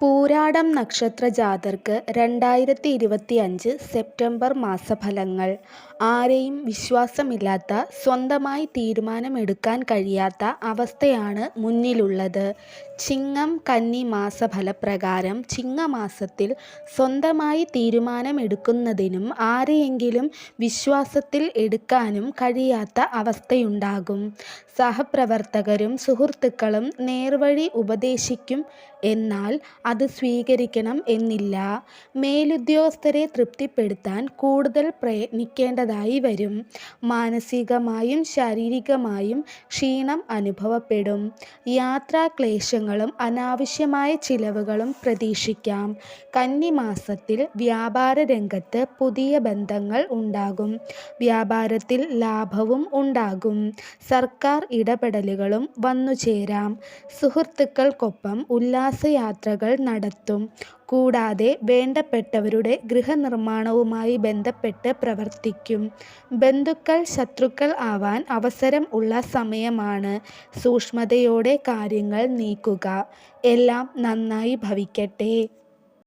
പൂരാടം നക്ഷത്ര ജാതർക്ക് രണ്ടായിരത്തി ഇരുപത്തി അഞ്ച് സെപ്റ്റംബർ മാസഫലങ്ങൾ. ആരെയും വിശ്വാസമില്ലാത്ത സ്വന്തമായി തീരുമാനമെടുക്കാൻ കഴിയാത്ത അവസ്ഥയാണ് മുന്നിലുള്ളത്. ചിങ്ങം കന്നി മാസഫലപ്രകാരം ചിങ്ങമാസത്തിൽ സ്വന്തമായി തീരുമാനമെടുക്കുന്നതിനും ആരെയെങ്കിലും വിശ്വാസത്തിൽ എടുക്കാനും കഴിയാത്ത അവസ്ഥയുണ്ടാകും. സഹപ്രവർത്തകരും സുഹൃത്തുക്കളും നേർവഴി ഉപദേശിക്കും. എന്നാൽ അത് സ്വീകരിക്കണം എന്നില്ല. മേലുദ്യോഗസ്ഥരെ തൃപ്തിപ്പെടുത്താൻ കൂടുതൽ പ്രയത്നിക്കേണ്ടതായി വരും. മാനസികമായും ശാരീരികമായും ക്ഷീണം അനുഭവപ്പെടും. യാത്രാക്ലേശങ്ങളും അനാവശ്യമായ ചിലവുകളും പ്രതീക്ഷിക്കാം. കന്നിമാസത്തിൽ വ്യാപാര രംഗത്ത് പുതിയ ബന്ധങ്ങൾ ഉണ്ടാകും. വ്യാപാരത്തിൽ ലാഭവും ഉണ്ടാകും. സർക്കാർ ഇടപെടലുകളും വന്നുചേരാം. സുഹൃത്തുക്കൾക്കൊപ്പം ഉല്ലാസയാത്രകൾ നടത്തും. കൂടാതെ വേണ്ടപ്പെട്ടവരുടെ ഗൃഹനിർമ്മാണവുമായി ബന്ധപ്പെട്ട് പ്രവർത്തിക്കും. ബന്ധുക്കൾ ശത്രുക്കൾ ആവാൻ അവസരം ഉള്ള സമയമാണ് സൂക്ഷ്മതയോടെ കാര്യങ്ങൾ നീക്കുക. എല്ലാം നന്നായി ഭവിക്കട്ടെ.